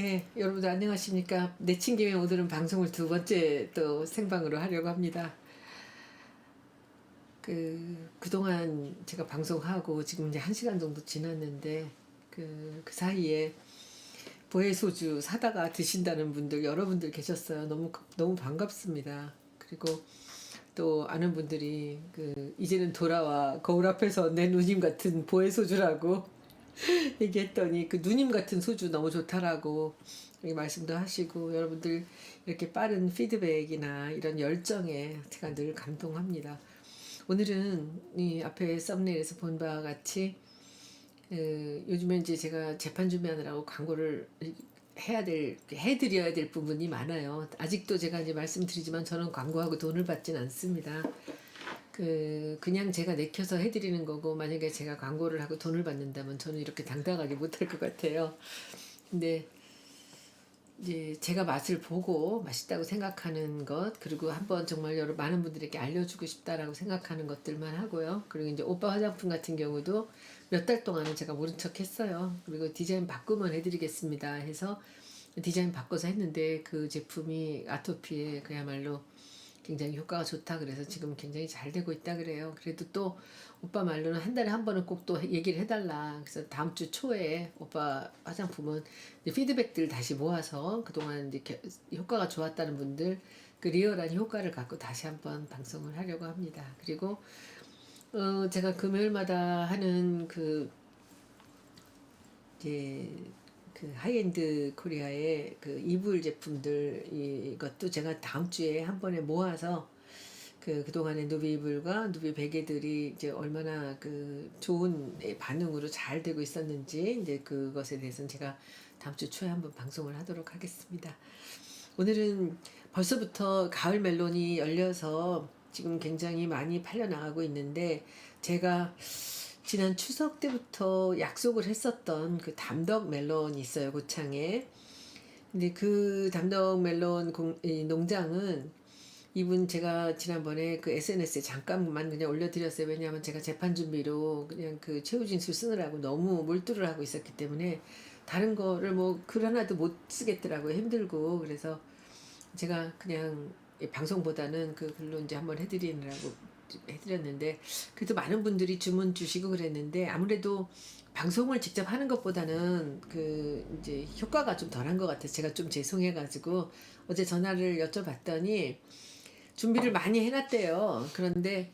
네, 여러분들 안녕하십니까? 내친 김에 오늘은 방송을 두 번째 또 생방으로 하려고 합니다. 그, 그동안 제가 방송하고 지금 이제 한 시간 정도 지났는데, 그, 그 사이에 보혜소주 사다가 드신다는 분들, 여러분들 계셨어요. 너무, 너무 반갑습니다. 그리고 또 아는 분들이 그, 이제는 돌아와 거울 앞에서 내 누님 같은 보혜소주라고 얘기했더니 그 누님 같은 소주 너무 좋다라고 말씀도 하시고 여러분들 이렇게 빠른 피드백이나 이런 열정에 제가 늘 감동합니다. 오늘은 이 앞에 썸네일에서 본 바와 같이 그 요즘에 이제 제가 재판 준비하느라고 광고를 해야 될 해드려야 될 부분이 많아요. 아직도 제가 이제 말씀드리지만 저는 광고하고 돈을 받진 않습니다. 그 그냥 제가 내켜서 해드리는 거고 만약에 제가 광고를 하고 돈을 받는다면 저는 이렇게 당당하게 못할 것 같아요. 근데 이제 제가 맛을 보고 맛있다고 생각하는 것 그리고 한번 정말 여러 많은 분들에게 알려주고 싶다라고 생각하는 것들만 하고요. 그리고 이제 오빠 화장품 같은 경우도 몇 달 동안은 제가 모른 척 했어요. 그리고 디자인 바꾸면 해드리겠습니다 해서 디자인 바꿔서 했는데 그 제품이 아토피에 그야말로 굉장히 효과가 좋다 그래서 지금 굉장히 잘 되고 있다 그래요. 그래도 또 오빠 말로는 한 달에 한 번은 꼭 또 얘기를 해달라. 그래서 다음 주 초에 오빠 화장품은 피드백들 다시 모아서 그동안 이제 겨- 효과가 좋았다는 분들 그 리얼한 효과를 갖고 다시 한번 방송을 하려고 합니다. 그리고 어 제가 금요일마다 하는 그 이제 그 하이엔드 코리아의 그 이불 제품들 이것도 제가 다음 주에 한 번에 모아서 그 그동안의 누비 이불과 누비 베개들이 이제 얼마나 그 좋은 반응으로 잘 되고 있었는지 이제 그것에 대해서는 제가 다음 주 초에 한번 방송을 하도록 하겠습니다. 오늘은 벌써부터 가을 멜론이 열려서 지금 굉장히 많이 팔려 나가고 있는데 제가 지난 추석 때부터 약속을 했었던 그 담덕 멜론이 있어요 고창에 근데 그 담덕 멜론 공, 이 농장은 이분 제가 지난번에 그 SNS에 잠깐만 그냥 올려드렸어요. 왜냐하면 제가 재판 준비로 그냥 그 최우진술 쓰느라고 너무 몰두를 하고 있었기 때문에 다른 거를 뭐 글 하나도 못 쓰겠더라고요. 힘들고 그래서 제가 그냥 이 방송보다는 그 글로 이제 한번 해드리느라고 해드렸는데 그래도 많은 분들이 주문 주시고 그랬는데 아무래도 방송을 직접 하는 것보다는 그 이제 효과가 좀 덜한 것 같아서 제가 좀 죄송해가지고 어제 전화를 여쭤봤더니 준비를 많이 해놨대요. 그런데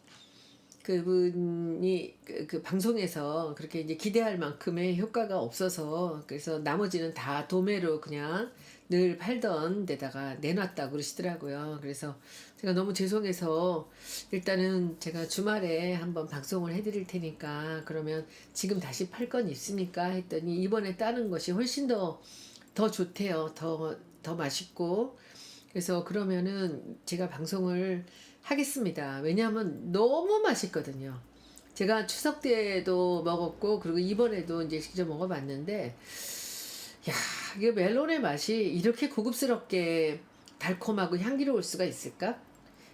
그분이 그, 그 방송에서 그렇게 이제 기대할 만큼의 효과가 없어서 그래서 나머지는 다 도매로 그냥 늘 팔던 데다가 내놨다고 그러시더라고요. 그래서 제가 너무 죄송해서 일단은 제가 주말에 한번 방송을 해드릴 테니까 그러면 지금 다시 팔 건 있습니까? 했더니 이번에 따는 것이 훨씬 더, 더 좋대요. 더, 더 맛있고. 그래서 그러면은 제가 방송을 하겠습니다. 왜냐하면 너무 맛있거든요. 제가 추석 때도 먹었고 그리고 이번에도 이제 직접 먹어봤는데 야 이게 멜론의 맛이 이렇게 고급스럽게 달콤하고 향기로울 수가 있을까?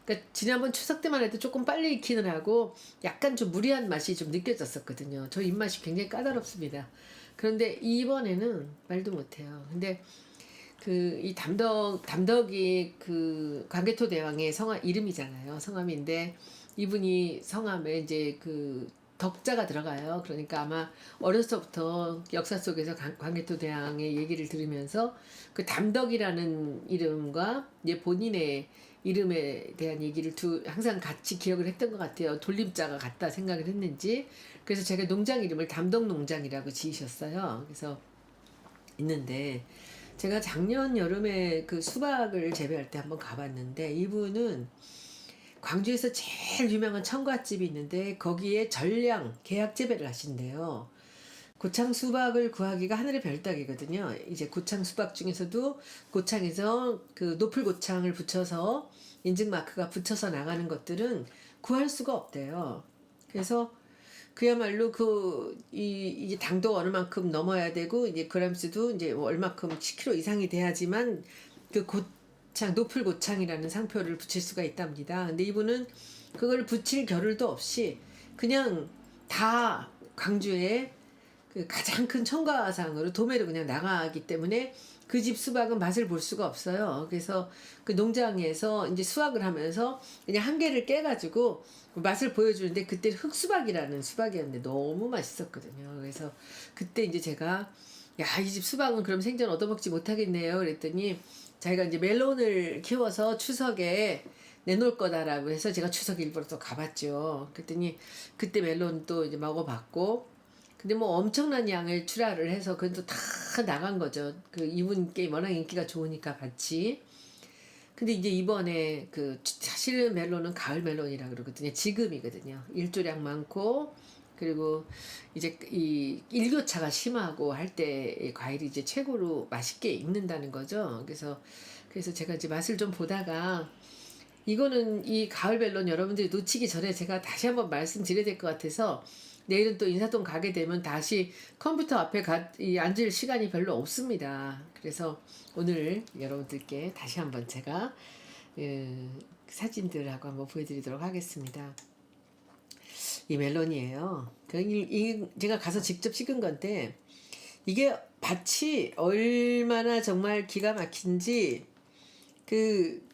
그러니까 지난번 추석 때만 해도 조금 빨리 익히는 하고 약간 좀 무리한 맛이 좀 느껴졌었거든요. 저 입맛이 굉장히 까다롭습니다. 그런데 이번에는 말도 못해요. 근데 그 이 담덕 담덕이 그 광개토 대왕의 성함 이름이잖아요. 성함인데 이분이 성함에 이제 그 덕자가 들어가요. 그러니까 아마 어려서부터 역사 속에서 관- 광개토 대왕의 얘기를 들으면서 그 담덕이라는 이름과 이제 본인의 이름에 대한 얘기를 두 항상 같이 기억을 했던 것 같아요. 돌림자가 같다 생각을 했는지 그래서 제가 농장 이름을 담덕 농장이라고 지으셨어요. 그래서 있는데 제가 작년 여름에 그 수박을 재배할 때 한번 가봤는데 이분은 광주에서 제일 유명한 청과집이 있는데 거기에 전량 계약 재배를 하신대요. 고창 수박을 구하기가 하늘의 별따기거든요. 이제 고창 수박 중에서도 고창에서 그 노플 고창을 붙여서 인증 마크가 붙여서 나가는 것들은 구할 수가 없대요. 그래서 그야말로 그, 이, 이제 당도 어느 만큼 넘어야 되고, 이제 그람수도 이제 뭐 얼마큼 10kg 이상이 돼야지만 그 고 창, 노플 고창이라는 상표를 붙일 수가 있답니다. 근데 이분은 그걸 붙일 겨를도 없이 그냥 다 광주에 그 가장 큰 청과상으로 도매로 그냥 나가기 때문에 그 집 수박은 맛을 볼 수가 없어요. 그래서 그 농장에서 이제 수확을 하면서 그냥 한 개를 깨가지고 맛을 보여주는데 그때 흑수박이라는 수박이었는데 너무 맛있었거든요. 그래서 그때 이제 제가 야, 이 집 수박은 그럼 생전 얻어먹지 못하겠네요. 그랬더니 자기가 이제 멜론을 키워서 추석에 내놓을 거다라고 해서 제가 추석 일부러 또 가봤죠. 그랬더니 그때 멜론 또 이제 먹어봤고 근데 뭐 엄청난 양을 출하를 해서 그건 또다 나간 거죠. 그 이분 게임 워낙 인기가 좋으니까 같이. 근데 이제 이번에 그 사실은 멜론은 가을 멜론이라 그러거든요. 지금이거든요. 일조량 많고 그리고 이제 이 일교차가 심하고 할 때 과일이 이제 최고로 맛있게 익는다는 거죠. 그래서 그래서 제가 이제 맛을 좀 보다가 이거는 이 가을 멜론 여러분들이 놓치기 전에 제가 다시 한번 말씀드려야 될 것 같아서 내일은 또 인사동 가게 되면 다시 컴퓨터 앞에 가, 이 앉을 시간이 별로 없습니다. 그래서 오늘 여러분들께 다시 한번 제가 그 사진들하고 한번 보여드리도록 하겠습니다. 이 멜론이에요. 그 이, 이 제가 가서 직접 찍은 건데 이게 밭이 얼마나 정말 기가 막힌지 그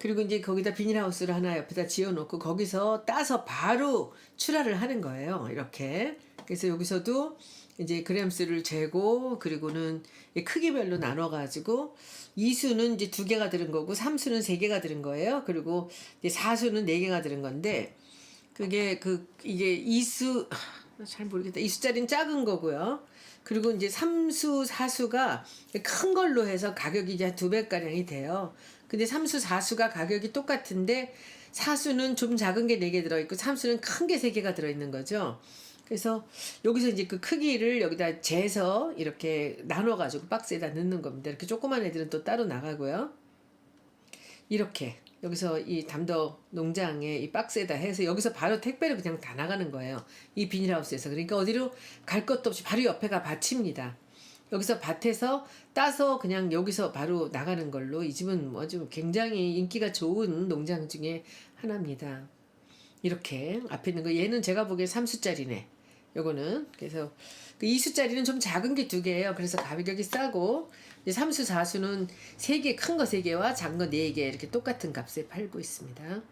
그리고 이제 거기다 비닐하우스를 하나 옆에다 지어놓고 거기서 따서 바로 출하를 하는 거예요. 이렇게. 그래서 여기서도 이제 그램수를 재고 그리고는 이 크기별로 나눠가지고 이수는 이제 두 개가 들은 거고 삼수는 세 개가 들은 거예요. 그리고 이제 사수는 네 개가 들은 건데 그게 그 이게 이수 잘 모르겠다. 이수짜리는 작은 거고요. 그리고 이제 삼수 사수가 큰 걸로 해서 가격이 이제 두 배가량이 돼요. 근데 삼수 사수가 가격이 똑같은데 사수는 좀 작은 게 네 개 들어있고 삼수는 큰 게 세 개가 들어있는 거죠. 그래서 여기서 이제 그 크기를 여기다 재서 이렇게 나눠가지고 박스에다 넣는 겁니다. 이렇게 조그만 애들은 또 따로 나가고요. 이렇게 여기서 이 담덕 농장에 이 박스에다 해서 여기서 바로 택배로 그냥 다 나가는 거예요. 이 비닐하우스에서. 그러니까 어디로 갈 것도 없이 바로 옆에가 밭입니다. 여기서 밭에서 따서 그냥 여기서 바로 나가는 걸로 이 집은 뭐 아주 굉장히 인기가 좋은 농장 중에 하나입니다. 이렇게 앞에 있는 거 얘는 제가 보기에 3수짜리네. 요거는 그래서 그 2수짜리는 좀 작은 게 두 개예요. 그래서 가격이 싸고 이제 3수 4수는 세개큰거세 개와 작은 거네개 이렇게 똑같은 값에 팔고 있습니다.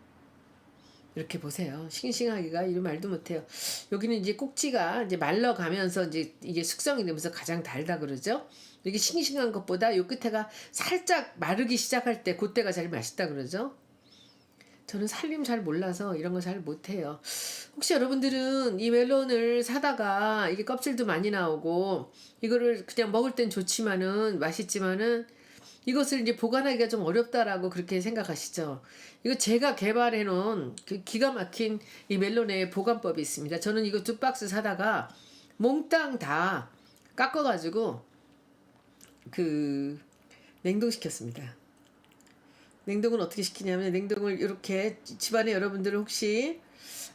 이렇게 보세요. 싱싱하기가 이런 말도 못해요. 여기는 이제 꼭지가 이제 말러가면서 이제 이게 숙성이 되면서 가장 달다 그러죠. 이게 싱싱한 것보다 요 끝에가 살짝 마르기 시작할 때 그때가 제일 맛있다 그러죠. 저는 살림 잘 몰라서 이런 거 잘 못해요. 혹시 여러분들은 이 멜론을 사다가 이게 껍질도 많이 나오고 이거를 그냥 먹을 땐 좋지만은 맛있지만은 이것을 이제 보관하기가 좀 어렵다라고 그렇게 생각하시죠. 이거 제가 개발해 놓은 그 기가 막힌 이 멜론의 보관법이 있습니다. 저는 이거 두 박스 사다가 몽땅 다 깎아가지고 그 냉동시켰습니다. 냉동은 어떻게 시키냐면 냉동을 이렇게 집안에 여러분들 혹시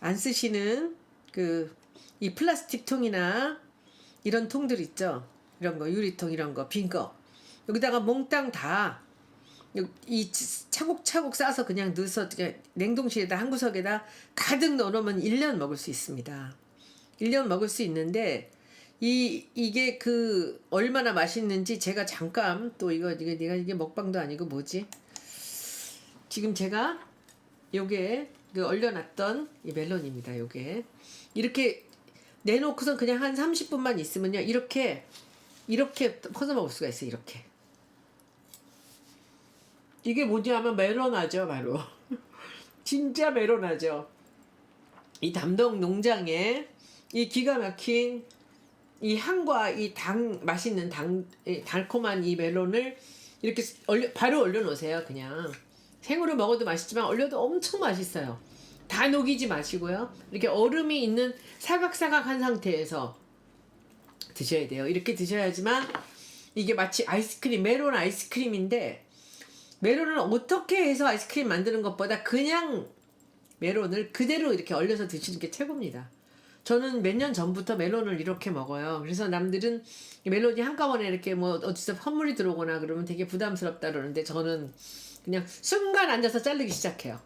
안 쓰시는 그 이 플라스틱 통이나 이런 통들 있죠. 이런 거 유리통 이런 거 빈 거. 여기다가 몽땅 다 이 차곡차곡 싸서 그냥 넣어서 냉동실에다 한 구석에다 가득 넣어놓으면 1년 먹을 수 있습니다. 1년 먹을 수 있는데 이 이게 그 얼마나 맛있는지 제가 잠깐 또 이거 이게 내가 이게 먹방도 아니고 뭐지? 지금 제가 요게 그 얼려놨던 이 멜론입니다. 요게 이렇게 내놓고선 그냥 한 30분만 있으면요 이렇게 이렇게 퍼서 먹을 수가 있어요. 이렇게 이게 뭐냐면 멜론하죠, 바로. 진짜 멜론하죠. 이 담덕 농장에 이 기가 막힌 이 향과 이 당 맛있는 당이 달콤한 이 멜론을 이렇게 얼려 바로 얼려 놓으세요, 그냥. 생으로 먹어도 맛있지만 얼려도 엄청 맛있어요. 다 녹이지 마시고요. 이렇게 얼음이 있는 사각사각한 상태에서 드셔야 돼요. 이렇게 드셔야지만 이게 마치 아이스크림, 메론 아이스크림인데 메론을 어떻게 해서 아이스크림 만드는 것보다 그냥 메론을 그대로 이렇게 얼려서 드시는 게 최고입니다. 저는 몇 년 전부터 멜론을 이렇게 먹어요. 그래서 남들은 멜론이 한꺼번에 이렇게 뭐 어디서 선물이 들어오거나 그러면 되게 부담스럽다 그러는데 저는 그냥 순간 앉아서 자르기 시작해요.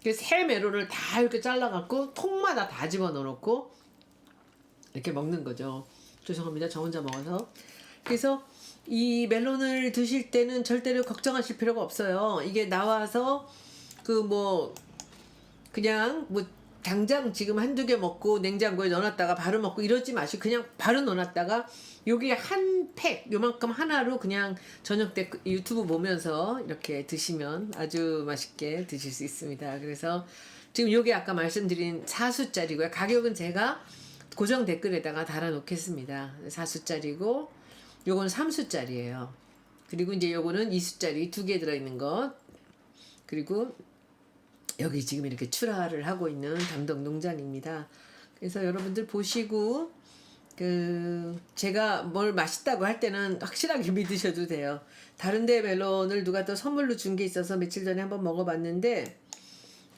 그래서 새 멜론을 다 이렇게 잘라갖고 통마다 다 집어넣어놓고 이렇게 먹는 거죠. 죄송합니다. 저 혼자 먹어서. 그래서 이 멜론을 드실 때는 절대로 걱정하실 필요가 없어요. 이게 나와서 그 뭐 그냥 뭐 당장 지금 한두 개 먹고 냉장고에 넣어놨다가 바로 먹고 이러지 마시고 그냥 바로 넣어놨다가 여기 한 팩 요만큼 하나로 그냥 저녁 때그 유튜브 보면서 이렇게 드시면 아주 맛있게 드실 수 있습니다. 그래서 지금 요게 아까 말씀드린 4수짜리고요. 가격은 제가 고정 댓글에다가 달아놓겠습니다. 4수짜리고 요거는 3수짜리예요. 그리고 이제 요거는 2수짜리 두 개 들어있는 것 그리고 여기 지금 이렇게 출하를 하고 있는 담덕 농장입니다. 그래서 여러분들 보시고 그 제가 뭘 맛있다고 할 때는 확실하게 믿으셔도 돼요. 다른데 멜론을 누가 또 선물로 준 게 있어서 며칠 전에 한번 먹어봤는데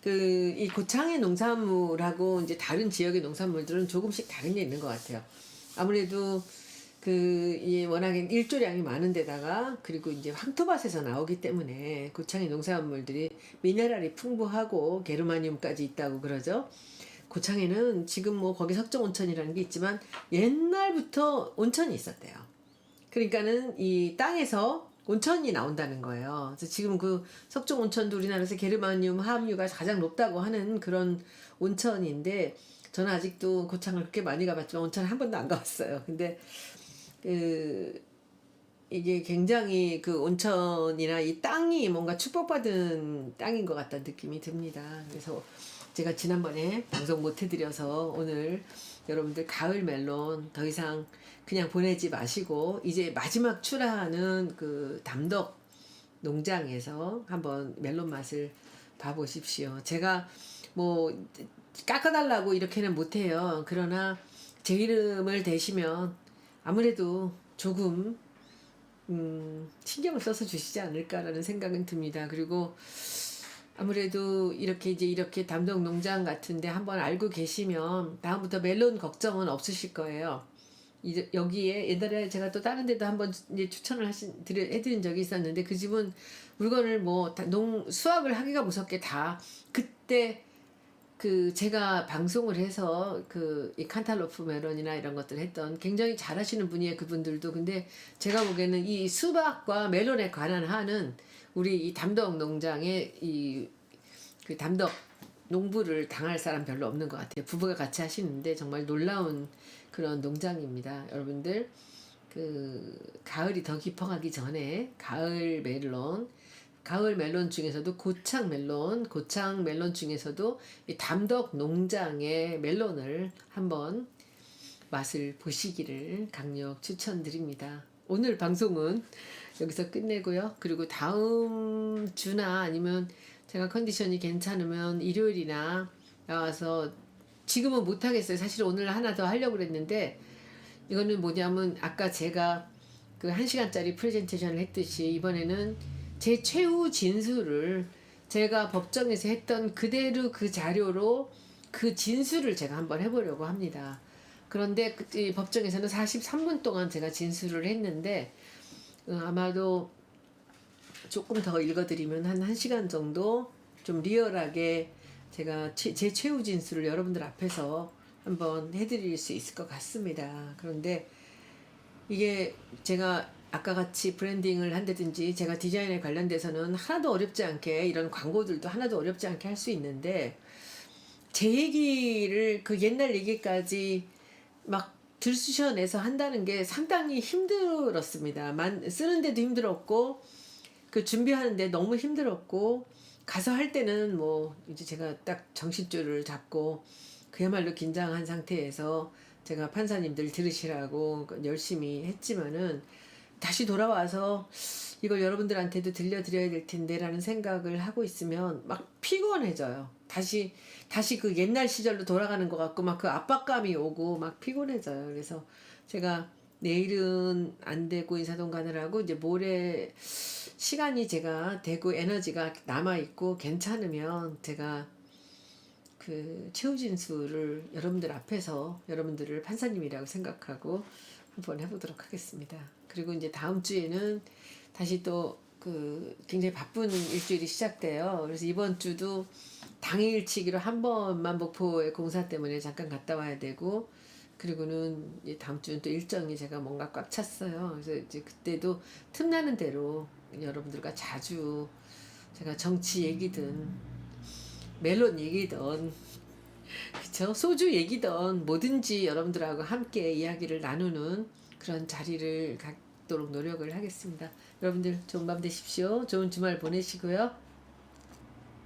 그 이 고창의 농산물하고 이제 다른 지역의 농산물들은 조금씩 다른 게 있는 것 같아요. 아무래도 그 이 워낙에 일조량이 많은 데다가 그리고 이제 황토밭에서 나오기 때문에 고창의 농산물들이 미네랄이 풍부하고 게르마늄까지 있다고 그러죠. 고창에는 지금 뭐 거기 석정 온천이라는 게 있지만 옛날부터 온천이 있었대요. 그러니까는 이 땅에서 온천이 나온다는 거예요. 그래서 지금 그 석정 온천도 우리나라에서 게르마늄 함유가 가장 높다고 하는 그런 온천인데 저는 아직도 고창을 그렇게 많이 가봤지만 온천을 한 번도 안 가봤어요. 근데 그 이게 굉장히 그 온천이나 이 땅이 뭔가 축복받은 땅인 것 같다는 느낌이 듭니다. 그래서 제가 지난번에 방송 못 해드려서 오늘 여러분들 가을 멜론 더 이상 그냥 보내지 마시고 이제 마지막 출하하는 그 담덕 농장에서 한번 멜론 맛을 봐보십시오. 제가 뭐 깎아달라고 이렇게는 못해요. 그러나 제 이름을 대시면 아무래도 조금 음, 신경을 써서 주시지 않을까라는 생각은 듭니다. 그리고 아무래도 이렇게 이제 이렇게 담덕 농장 같은데 한번 알고 계시면 다음부터 멜론 걱정은 없으실 거예요. 이제 여기에 옛날에 제가 또 다른 데도 한번 이제 추천을 하신 드려 해드린 적이 있었는데 그 집은 물건을 뭐 농 수확을 하기가 무섭게 다 그때 그 제가 방송을 해서 그 이 칸탈로프 멜론이나 이런 것들 했던 굉장히 잘하시는 분이에요 그분들도. 근데 제가 보기에는 이 수박과 멜론에 관한 한은 우리 이 담덕 농장의 이 그 담덕 농부를 당할 사람 별로 없는 것 같아요. 부부가 같이 하시는데 정말 놀라운 그런 농장입니다 여러분들. 그 가을이 더 깊어가기 전에 가을 멜론 가을 멜론 중에서도 고창 멜론, 고창 멜론 중에서도 이 담덕 농장의 멜론을 한번 맛을 보시기를 강력 추천드립니다. 오늘 방송은 여기서 끝내고요. 그리고 다음 주나 아니면 제가 컨디션이 괜찮으면 일요일이나 나와서 지금은 못하겠어요. 사실 오늘 하나 더 하려고 그랬는데 이거는 뭐냐면 아까 제가 그한 시간짜리 프레젠테이션을 했듯이 이번에는 제 최후 진술을 제가 법정에서 했던 그대로 그 자료로 그 진술을 제가 한번 해보려고 합니다. 그런데 그, 이 법정에서는 43분 동안 제가 진술을 했는데 어, 아마도 조금 더 읽어드리면 한 1시간 정도 좀 리얼하게 제가 최, 제 최후 진술을 여러분들 앞에서 한번 해드릴 수 있을 것 같습니다. 그런데 이게 제가 아까 같이 브랜딩을 한다든지 제가 디자인에 관련돼서는 하나도 어렵지 않게 이런 광고들도 하나도 어렵지 않게 할 수 있는데 제 얘기를 그 옛날 얘기까지 막 들쑤셔내서 한다는 게 상당히 힘들었습니다. 만, 쓰는데도 힘들었고 그 준비하는데 너무 힘들었고 가서 할 때는 뭐 이제 제가 딱 정신줄을 잡고 그야말로 긴장한 상태에서 제가 판사님들 들으시라고 열심히 했지만은 다시 돌아와서 이걸 여러분들한테도 들려드려야 될 텐데라는 생각을 하고 있으면 막 피곤해져요. 다시 다시 그 옛날 시절로 돌아가는 것 같고 막 그 압박감이 오고 막 피곤해져요. 그래서 제가 내일은 안 되고 인사동 가느라고 이제 모레 시간이 제가 되고 에너지가 남아 있고 괜찮으면 제가 그 진술을 여러분들 앞에서 여러분들을 판사님이라고 생각하고 한번 해보도록 하겠습니다. 그리고 이제 다음 주에는 다시 또 그 굉장히 바쁜 일주일이 시작돼요. 그래서 이번 주도 당일치기로 한 번만 목포의 공사 때문에 잠깐 갔다 와야 되고 그리고는 이제 다음 주는 또 일정이 제가 뭔가 꽉 찼어요. 그래서 이제 그때도 틈나는 대로 여러분들과 자주 제가 정치 얘기든 멜론 얘기든 그쵸 소주 얘기든 뭐든지 여러분들하고 함께 이야기를 나누는 그런 자리를 갖도록 노력을 하겠습니다. 여러분들 좋은 밤 되십시오. 좋은 주말 보내시고요.